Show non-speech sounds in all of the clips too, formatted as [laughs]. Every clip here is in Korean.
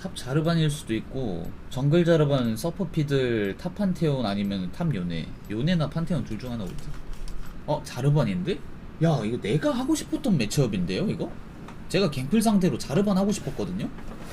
탑 자르반일 수도 있고 정글 자르반 서퍼 피들 탑 판테온 아니면 탑 요네 요네나 판테온 둘 중 하나 오지 어 자르반인데? 야 이거 내가 하고 싶었던 매치업인데요 이거? 제가 갱플 상대로 자르반 하고 싶었거든요?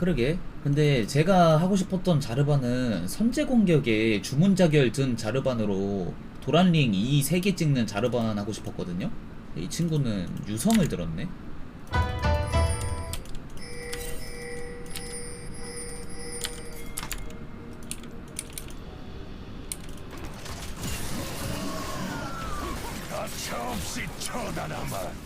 그러게. 근데 제가 하고 싶었던 자르반은 선제 공격에 주문 자결 든 자르반으로 도란링 2 3개 찍는 자르반 하고 싶었거든요. 이 친구는 유성을 들었네. 가차없이 쳐다나마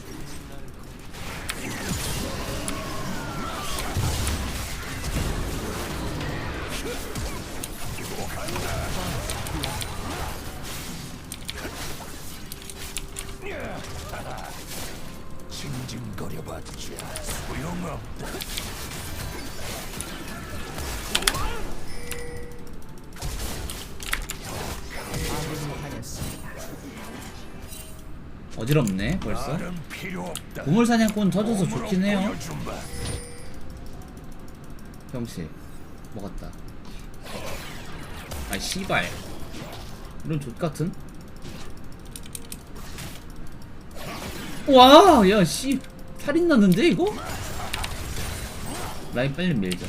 징징거려봤자 소용없다. 어지럽네 벌써. 말은 필요 없다. 보물 사냥꾼 터져서 좋긴 해요. 보여준다. 형씨 먹었다. 아 씨발. 이런 족같은 와 야 씨. 살인 났는데 이거? 라인 빨리 밀자.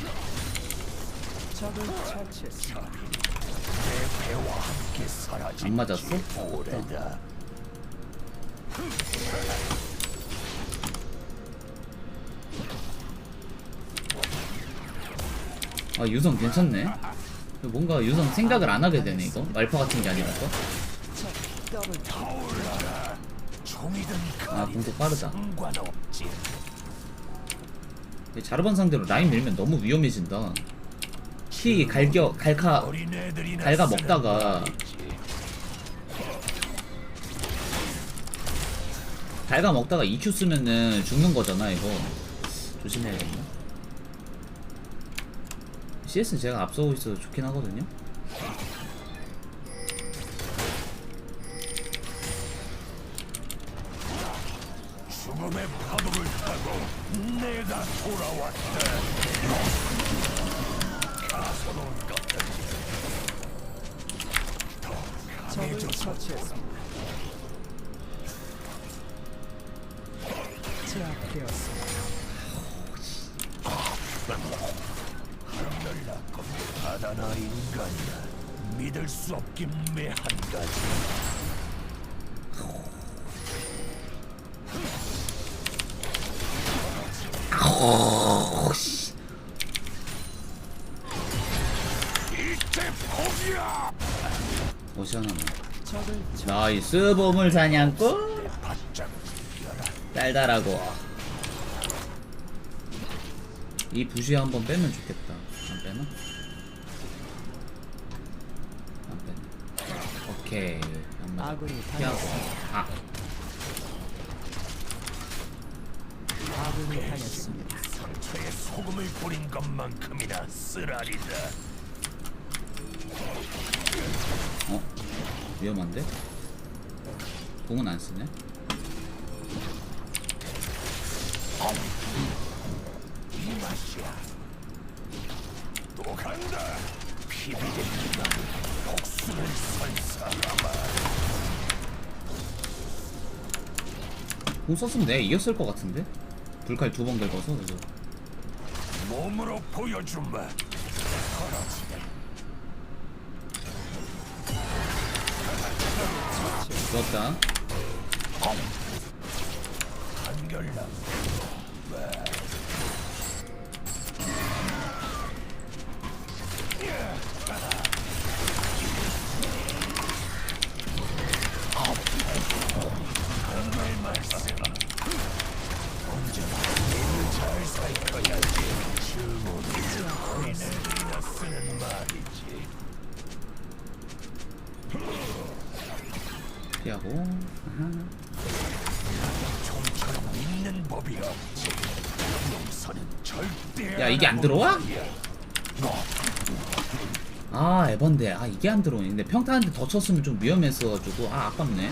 안 맞았어? 아 유성 괜찮네. 뭔가 유성 생각을 안 하게 되네 이거. 말파 같은 게 아니라서 아 공속 빠르다. 자르반 상대로 라인 밀면 너무 위험해진다. 키 갈겨 갈카 갈가 먹다가. 달가 먹다가 EQ 쓰면은 죽는 거잖아 이거. 조심해야겠네. CS는 제가 앞서고 있어서 좋긴 하거든요 것들 더 강해져서 하늘났고 바다나 인간이야. 믿을 수 없긴 매한 가지 이제 포기야 옷이 하나만 나이스 보물 사냥꾼? 달달하고. 이 부시 한번 빼면 좋겠다. 안 빼나? 안 빼네 오케이. 아군이 피하고. 아. 아군이 당했습니다. 상처에 소금을 뿌린 것만큼이나 쓰라리다 어? 위험한데? 공은 안 쓰네? 이 맛이야 또 간다 피비린 이가 복수를 선사하마 공 썼으면 내가 이겼을 것 같은데? 불칼 두 번 긁어서 그래서 몸으로 떨어지네 좋았다 이게 안 들어와? 아 에반데. 아 이게 안 들어오네. 근데 평타한테 더 쳤으면 좀 위험했어가지고. 아 아깝네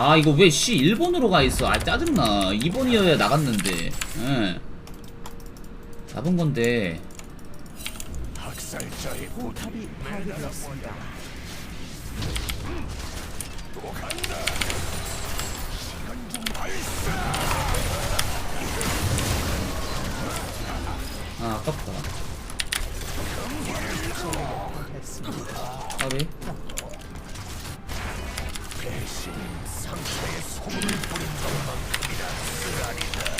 아 이거 왜 C 1번으로 가 있어 아 짜증나 2번이어야 나갔는데 예 잡은 건데 학살자의 포탑이 파괴되었습니다. 또 간다. 시간 좀 발사. 아 아깝다 까비 배신 상처에 소금을 뿌린 것만큼이나 쓰라리다.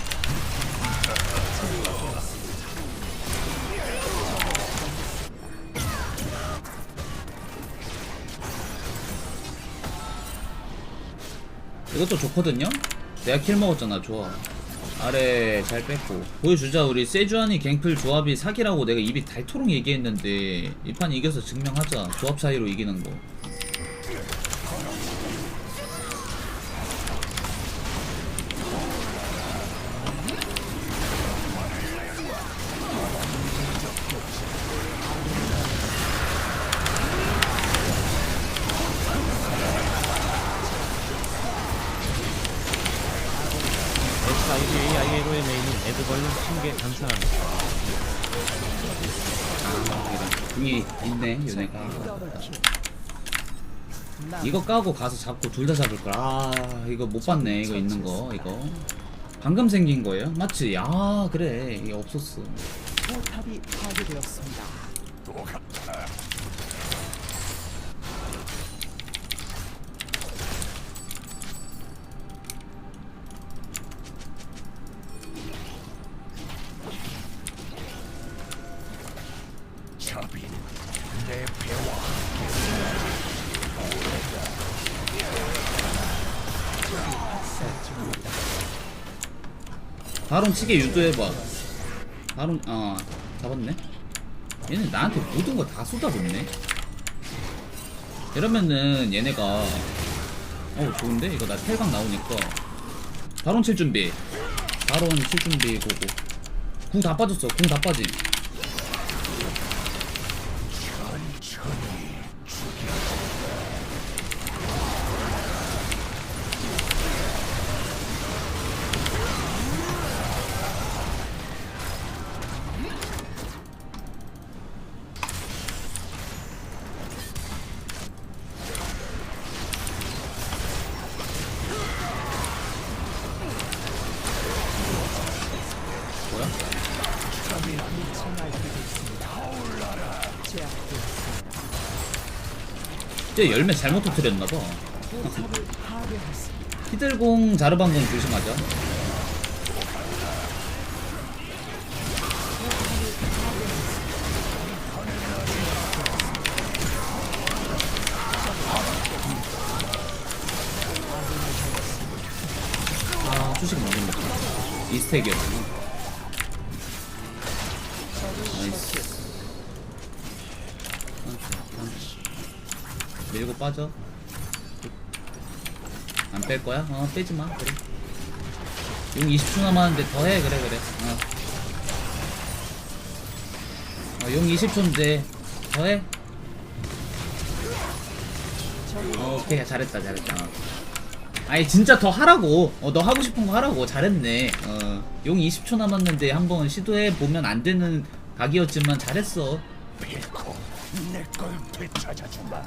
이것도 좋거든요? 내가 킬 먹었잖아 좋아 아래 잘 뺐고 보여주자 우리 세주안이 갱플 조합이 사기라고 내가 입이 닳도록 얘기했는데 이 판 이겨서 증명하자 조합 차이로 이기는 거 있네 요네가 이거 까고 가서 잡고 둘 다 잡을 걸아 이거 못 봤네 이거 있는 거 이거 방금 생긴 거예요? 맞지? 아 그래 이게 없었어 포탑이 파괴되었습니다. 바론 치게 유도해봐. 바론 아 잡았네. 얘네 나한테 모든 거 다 쏟아붓네. 이러면은 얘네가 어 좋은데? 이거 나 탈각 나오니까. 바론 칠 준비. 바론 칠 준비 고고. 궁 다 빠졌어. 궁 다 빠짐 쟤 열매 잘못 터뜨렸나봐. 히들공 자르방공 조심하자 아 수식 먹긴 먹다 이스택이었구나 밀고 빠져. 안 뺄 거야? 어 빼지 마. 그래. 용 20초 남았는데 더 해. 그래 그래. 어. 어, 용 20초인데 더 해. 어, 오케이 잘했다 잘했다. 어. 아니 진짜 더 하라고. 어, 너 하고 싶은 거 하라고. 잘했네. 어, 용 20초 남았는데 한번 시도해 보면 안 되는 각이었지만 잘했어. 빌고 내걸 되찾아주마.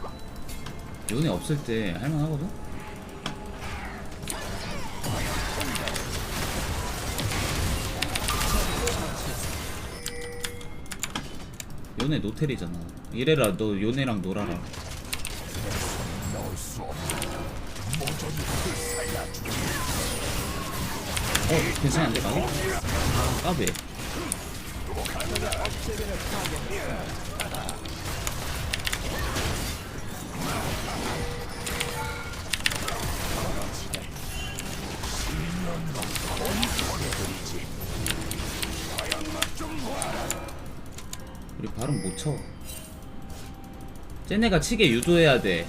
요네 없을 때 할만하거든 요네 노텔이잖아 이래라 너 요네랑 놀아라. 어 괜찮은데 가게? 아 까베 쳐. 쟤네가 치게 유도해야 돼.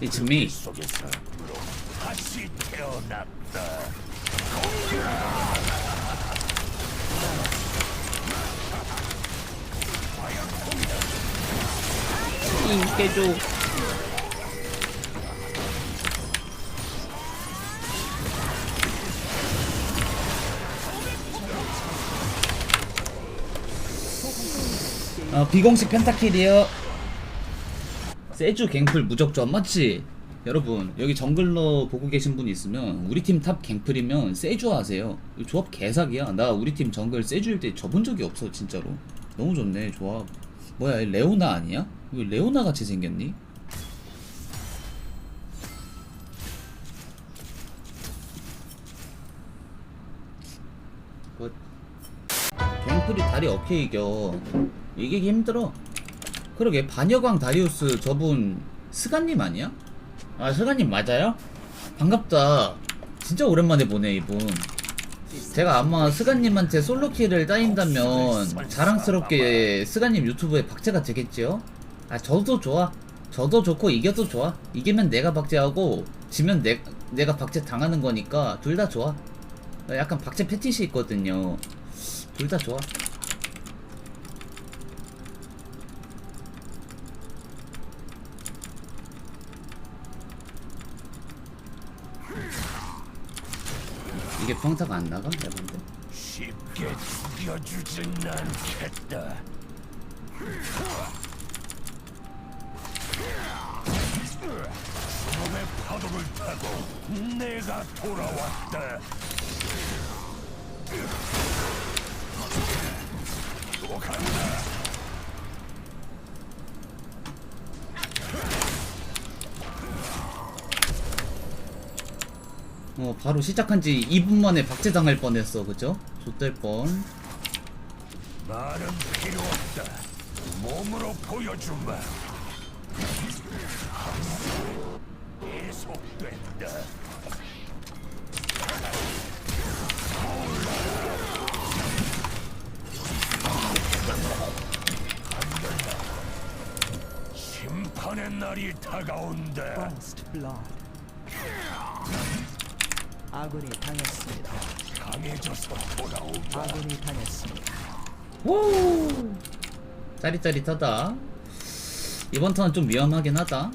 It's me. 속에서 다시 태어났다. 깨줘. 어, 비공식 펜타킬이요. 세주 갱플 무적조합 맞지? 여러분 여기 정글러 보고 계신 분 있으면 우리 팀 탑 갱플이면 세주 하세요. 이 조합 개사기야. 나 우리 팀 정글 세주일 때 접은 적이 없어 진짜로. 너무 좋네 조합. 뭐야 얘 레오나 아니야? 왜 레오나 같이 생겼니? 뭐 갱플이 다리 어떻게 이겨 이기기 힘들어 그러게 반여광 다리우스 저분 스가님 아니야? 아 스가님 맞아요? 반갑다. 진짜 오랜만에 보네 이분. 제가 아마 스가님한테 솔로키를 따인다면 자랑스럽게 스가님 유튜브에 박제가 되겠지요? 아 저도 좋아. 저도 좋고 이겨도 좋아. 이기면 내가 박제하고 지면 내, 내가 박제 당하는 거니까 둘 다 좋아. 약간 박제 패티시 있거든요. 둘 다 좋아 평타가 안 나가? 내가 본데 쉽게 죽여주진 않겠다. 몸의 파도를 타고 내가 돌아왔다. 또 간다. 어 바로 시작한 지 2분 만에 박제 당할 뻔했어 그죠? 좆될 뻔 말은 필요 없다. 몸으로 보여주마. 계속된다. 심판의 날이 다가온다. 아군이 당했습니다. 강해져서 돌아온다. 아군이 당했습니다. 오! 짜릿짜릿하다. 이번 턴은 좀 위험하긴 하다.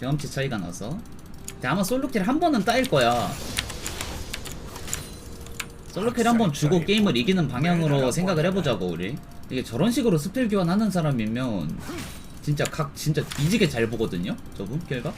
경험치 차이가 나서. 근데 아마 솔로킬 한 번은 따일 거야. 솔로킬 한 번 주고 게임을 이기는 방향으로 생각을 해보자고 우리. 이게 저런 식으로 스펠 교환하는 사람이면 진짜 각 진짜 뒤지게 잘 보거든요? 저분 결과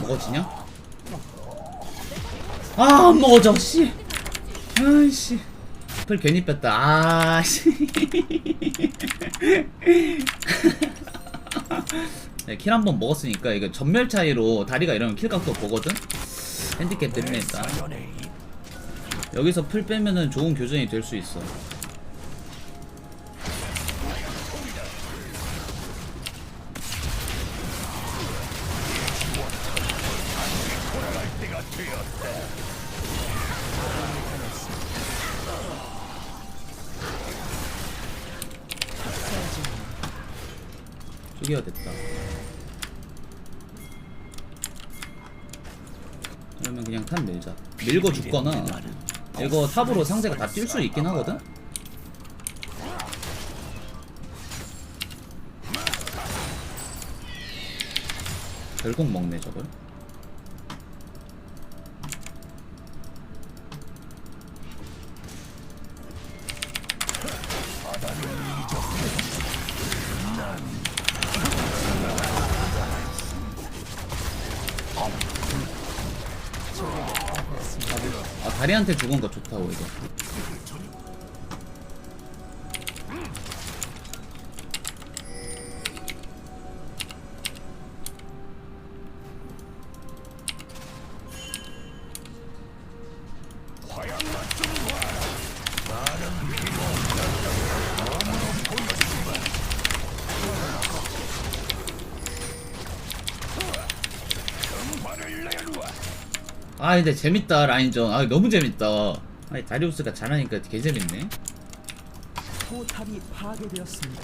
먹어지냐? 아, 안 먹어져, 씨. 아이씨. 풀 괜히 뺐다. 아 씨. [laughs] 네, 킬한 번 먹었으니까 이거 전멸 차이로 다리가 이러면 킬각도 보거든? 핸디캡 때문에 일단 여기서 풀 빼면은 좋은 교전이 될 수 있어 쪼개야 됐다. 그러면 그냥 탑 밀자. 밀고 죽거나 이거 탑으로 상대가 다 뛸 수 있긴 하거든? 결국 먹네 저걸 다리한테 죽은 거 좋다 오히려 아 근데 재밌다 라인전 아 너무 재밌다 아니 다리우스가 잘하니까 개 재밌네 포탑이 파괴되었습니다.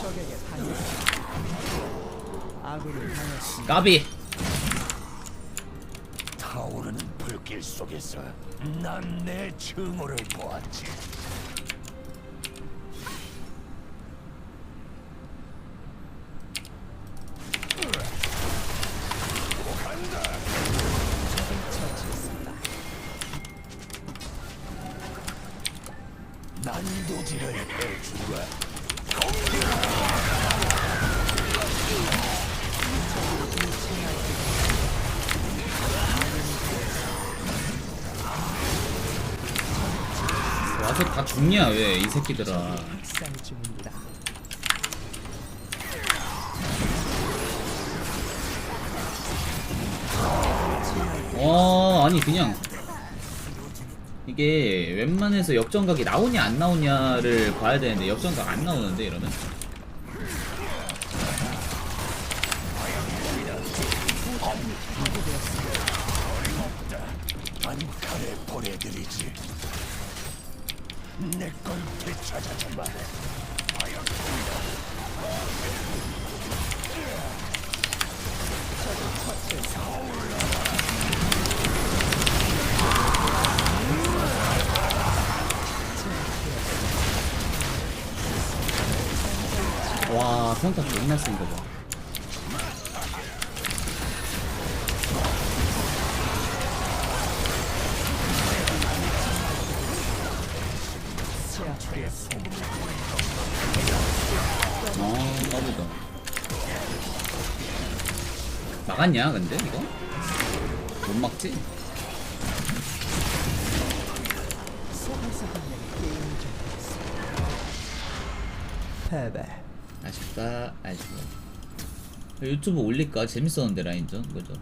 적에게 당했습니다. 까비 타오르는 불길 속에서 난 내 증오를 보았지. 와서 다 죽냐 왜 이 새끼들아. 어 아니 그냥 이게 웬만해서 역전각이 나오냐 안 나오냐를 봐야 되는데 역전각 안 나오는데 이러면 보내드리지. 내걸 되찾아주마. 와 평타 존나 쓴 거봐 막았냐 근데 이거? 못 막지? 아쉽다 아쉬워 유튜브 올릴까? 재밌었는데 라인전 그죠?